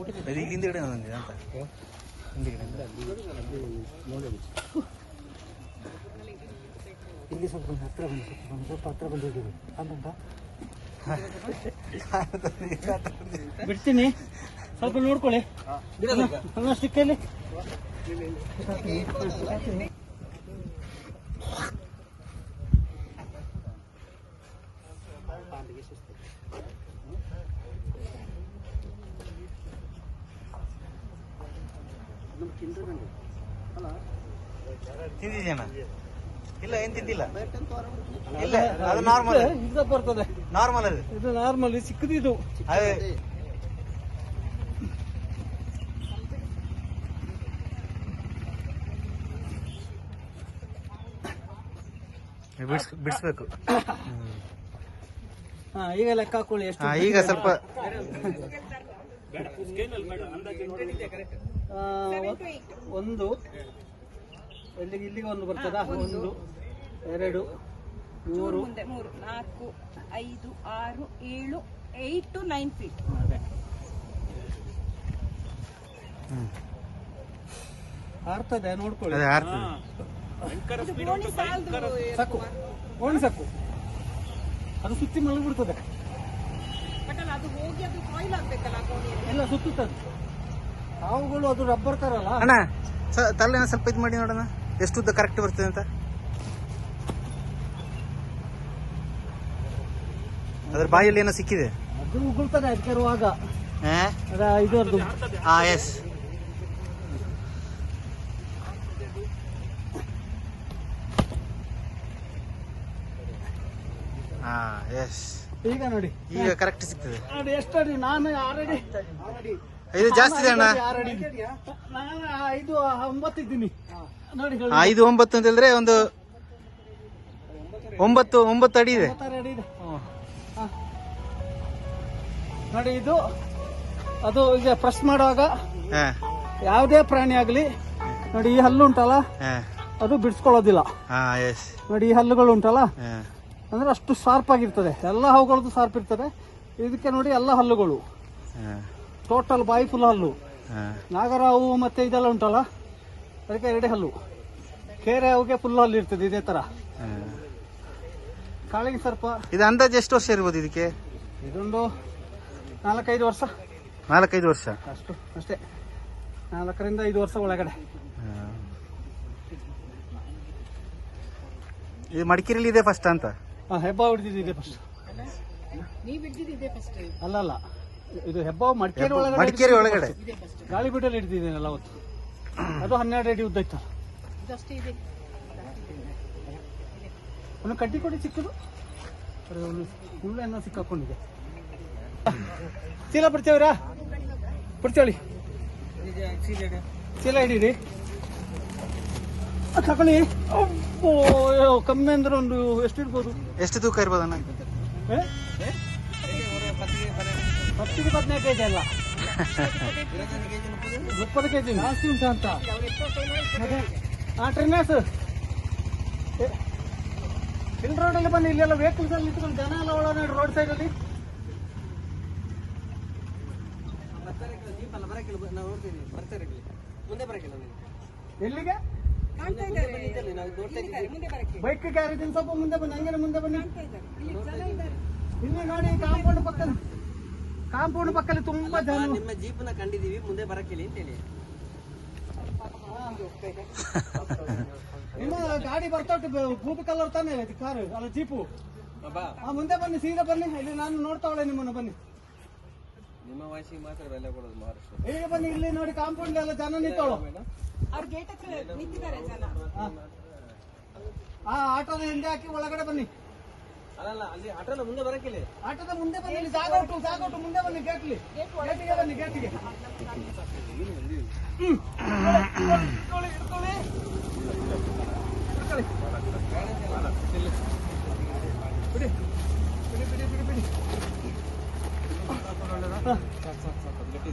ಇದು ಈಗ ಹಿಂದ್ಗಡೆ ಒಂದಿದೆ ಅಂತ. ಹಿಂದ್ಗಡೆ ಇಲ್ಲಿ ಸ್ವಲ್ಪ ಒಂದು ಹತ್ರ ಬಂದು ಸ್ವಲ್ಪ ಒಂದು ಸ್ವಲ್ಪ ಹತ್ರ ಬಂದು ಕಾಣುಂಟಾ ಬಿಡ್ತೀನಿ. ಸ್ವಲ್ಪ ನೋಡ್ಕೊಳ್ಳಿ. ಅಲ್ಲ? ತಿಂದಿದ್ಯಾನ ಇಲ್ಲ ಏನ್ ತಿಂದಿಲ್ಲ. ಇಲ್ಲ ಅದು ನಾರ್ಮಲ್ ಇದು ಬರ್ತದೆ. ನಾರ್ಮಲ್ ಅದು. ಇದು ನಾರ್ಮಲ್ ಚಿಕ್ಕದು ಇದು ಅದೇ ಬಿಡ್ಸ್ ಬಿಡಿಸ್ಬೇಕು. ಹಾ ಈಗ ಲೆಕ್ಕ ಹಾಕೊಳ್ಳಿ ಎಷ್ಟು ಈಗ ಸ್ವಲ್ಪ ಒಂದು. ಇಲ್ಲಿಗೆ ಇಲ್ಲಿಗೆ ಒಂದು ಬರ್ತದ? ಒಂದು. ಎರಡು ಮೂರು. ಮುಂದೆ ಮೂರು ನಾಲ್ಕು ಐದು ಆರು ಏಳು ಏಟ್ ಟು ನೈನ್ ಫೀಟ್. ಆರ್ತದೆ ನೋಡ್ಕೊಳ್ಳಿ. ಸಾಕು. ಓಣಿ ಸಾಕು. ಅದು ಸುತ್ತಿ ಮಲಗಿಬಿಡ್ತದೆ. ಇಲ್ಲ ಅಲ್ಲ ಅದು ಹೋಗಿ ಅದು ಕಾಯಿಲ್ ಆಗ್ಬೇಕಲ್ಲ ಆ ಗೋಣಿಯಲ್ಲಿ ಎಲ್ಲ ಸುತ್ತುತ್ತದೆ. ಹಾವುಗಳು ಅದು ರಬ್ಬರ್ ತರಲ್ಲ. ಅಣ್ಣ ತಲೆನ ಸ್ವಲ್ಪ ಇದು ಮಾಡಿ ನೋಡೋಣ ಎಷ್ಟು ಉದ್ದ ಕರೆಕ್ಟ್ ಬರ್ತದೆ ಅಂತ. ಅದ್ರ ಬಾಯಲ್ಲಿ ಏನೋ ಸಿಕ್ಕಿದೆ? ಅದು ಉಗುಳ್ತದೆ ಅದಕ್ಕೆ ರುವಾಗ ಹಾ? ಅದ ಇದರದ್ದು ಹಾ ಎಸ್ ಹಾ ಎಸ್ ಈಗ ನೋಡಿ. ಈಗ ಕರೆಕ್ಟ್ ಸಿಗ್ತದೆ. ನೋಡಿ ಎಷ್ಟು ನಾನು ಆರಡಿ ಇದು ಜಾಸ್ತಿ ಇದೆ ಅಣ್ಣ. ನಾನು ಐದು ಒಂಬತ್ತು ಇದ್ದೀನಿ. ನೋಡಿ ಹೇಳು. ಐದು ಒಂಬತ್ತು ಅಂತ ಹೇಳಿದ್ರೆ ಒಂದು ಒಂಬತ್ತು ಒಂಬತ್ತು ಅಡಿ ಇದೆ. ಒಂಬತ್ತಾರು ಅಡಿ ಇದೆ. ಹಾ. ನೋಡಿ ಇದು ಅದು ಈಗ ಪ್ರೆಸ್ ಮಾಡುವಾಗ ಹಾ. ಯಾವುದೇ ಪ್ರಾಣಿ ಆಗಲಿ ನೋಡಿ ಈ ಹಲ್ಲು ಉಂಟಲ್ಲ ಹಾ. ಅದು ಬಿಡಿಸ್ಕೊಳ್ಳೋದಿಲ್ಲ. ಹಾ ಎಸ್ ನೋಡಿ ಈ ಹಲ್ಲುಗಳು ಉಂಟಲ್ಲ ಹಾ. ಅಂದ್ರೆ ಅಷ್ಟು ಶಾರ್ಪ್ ಆಗಿರ್ತದೆ. ಎಲ್ಲ ಹಾವುಗಳದ್ದು ಶಾರ್ಪ್ ಇರ್ತದೆ. ಇದಕ್ಕೆ ನೋಡಿ ಎಲ್ಲ ಹಲ್ಲುಗಳು. ಹಾ. ಟೋಟಲ್ ಬಾಯಿ ಫುಲ್ ಹಲ್ಲು. ನಾಗರಾವು ಮತ್ತೆ ಇದೆಲ್ಲ ಉಂಟಲ್ಲ? ಅದಕ್ಕೆ ಎರಡೇ ಹಲ್ಲು. ಕೇರೆ ಹಾವಿಗೆ ಫುಲ್ ಹಲ್ಲು ಇರ್ತದೆ ಇದೇ ತರ. ಕಾಳಿಗೆ ಸರ್ಪ. ಇದು ಅಂದಾಜು ಎಷ್ಟು ವರ್ಷ ಇರ್ಬೋದು ಇದಕ್ಕೆ? ಇದೊಂದು ನಾಲ್ಕೈದು ವರ್ಷ. ನಾಲ್ಕೈದು ವರ್ಷ. ಅಷ್ಟು ಅಷ್ಟೇ. ನಾಲ್ಕರಿಂದ ಐದು ವರ್ಷ ಒಳಗಡೆ. ಇದು ಮಡಿಕೇರಿಲಿ ಇದೆ ಫಸ್ಟ್ ಅಂತ? ಹೆಬ್ಬಾ ಹಿಡಿದಿದೆ ಫಸ್ಟ್ ಅಲ್ಲ ಅಲ್ಲ ಇದು ಹೆಬ್ಬ ಮಡಿಕೇರಿ ಒಳಗಡೆ ಮಡಿಕೇರಿ ಒಳಗಡೆ. ಗಾಳಿ ಬಿಟ್ಟಲ್ಲಿ ಹಿಡಿದಿದ್ದೇನಲ್ಲ ಅವತ್ತು. ಅದು ಹನ್ನೆರಡು ಅಡಿ ಉದ್ದ ಇತ್ತು. ಒಂದು ಕಡ್ಡಿ ಕೊಡಿ ಸಿಕ್ಕದು ಹುಲ್ಲೇನೋ ಸಿಕ್ಕಾಕೊಂಡಿದೆ. ಚೀಲ ಬಿಡ್ತೇವ್ರಾ? ಬಿಡ್ತೇಳಿ ಚೀಲ ಹಿಡೀರಿ. ತಗೊಳ್ಳಿ ಅಯ್ಯೋ, ಕಮ್ಮಿ ಅಂದ್ರೆ ಒಂದು ಎಷ್ಟು ಇರ್ಬೋದು? ಎಷ್ಟು ತೂಕ ಇರ್ಬೋದು ಅಣ್ಣ? ಏ? ಹತ್ತಿಗೆ ಹದಿನೈದು ಕೆಜಿ ಅಲ್ಲ. ಮುಪ್ಪತ್ತು ಕೆಜಿ ಜಾಸ್ತಿ ಉಂಟಾ ಅಂತ. ಆ ಟ್ರೈನರ್ಸ್ ಇಲ್ಲಿ ರೋಡಲ್ಲಿ ಬನ್ನಿ ಇಲ್ಲೆಲ್ಲ ವೆಹಿಕಲ್ಸ್ ಅಲ್ಲಿ ನಿಂತ್ಕೊಂಡು ಜನ ಎಲ್ಲ ಒಳ ರೋಡ್ ಸೈಡ್ ಅಲ್ಲಿ. ಎಲ್ಲಿಗೆ? ಕಾಣ್ತಾ ಇದ್ದಾರೆ ಮುಂದೆ ಬರಕ್ಕೆ ಬೈಕ್ ಗ್ಯಾರೇಜ್ ಸ್ವಲ್ಪ ಮುಂದೆ ಬನ್ನಿ ಹಂಗೇನೆ ಮುಂದೆ ಬನ್ನಿ. ಇಲ್ಲಿ ಜನ ಇದ್ದಾರೆ. ಇಲ್ಲಿ ನೋಡಿ ಕಾಂಪೌಂಡ್ ಪಕ್ಕದಲ್ಲಿ ಕಾಂಪೌಂಡ್ ಪಕ್ಕದಲ್ಲಿ ತುಂಬಾ ಜನ ನಿಮ್ಮ ಜೀಪ್ನ ಕಂಡಿದೀವಿ ಮುಂದೆ ಬರಕ್ಕಿಲ್ಲ ಅಂತೇಳಿ ನಿಮ್ಮ ಗಾಡಿ ಬರ್ತಾ ಉಂಟು ಕಲರ್ ತಾನೇ ಇದು ಕಾರು ಅಲ್ಲ ಜೀಪು ಆ ಮುಂದೆ ಬನ್ನಿ ಸೀದಾ ಬನ್ನಿ ಇಲ್ಲಿ ನಾನು ನೋಡ್ತಾವಳೆ ನಿಮ್ಮನ್ನು ಬನ್ನಿ ನಿಮ್ಮ ವಯಸ್ಸಿಗೆ ಮಾತ್ರ ಬೆಲೆ ಕೊಡೋದು ಮಹಾರಾಷ್ಟ್ರ ಈಗ ಬನ್ನಿ ಇಲ್ಲಿ ನೋಡಿ ಕಾಂಪೌಂಡ್ ಎಲ್ಲ ಜನ ನಿಂತಾಳು ಅವ್ರ ಗೇಟ್ ಹತ್ರ ನಿಂತಿದ್ದಾರೆ ಜನ ಆ ಆಟೋದ ಹಿಂದೆ ಹಾಕಿ ಒಳಗಡೆ ಬನ್ನಿ ಅಲ್ಲಲ್ಲ ಅಲ್ಲಿ ಆಟೋನ ಮುಂದೆ ಬರಕ್ಕಿಲ್ಲ ಆಟೋದ ಮುಂದೆ ಬನ್ನಿ ಇಲ್ಲಿ ಜಾಗ ಉಂಟು ಜಾಗ ಉಂಟು ಮುಂದೆ ಬನ್ನಿ ಗೇಟ್ಲಿ ಗೇಟಿಗೆ ಬನ್ನಿ ಗೇಟಿಗೆ. ಬಿಡಿ ಬಿಡಿ ಬಿಡಿ ಬಿಡಿ ಬಿಡಿ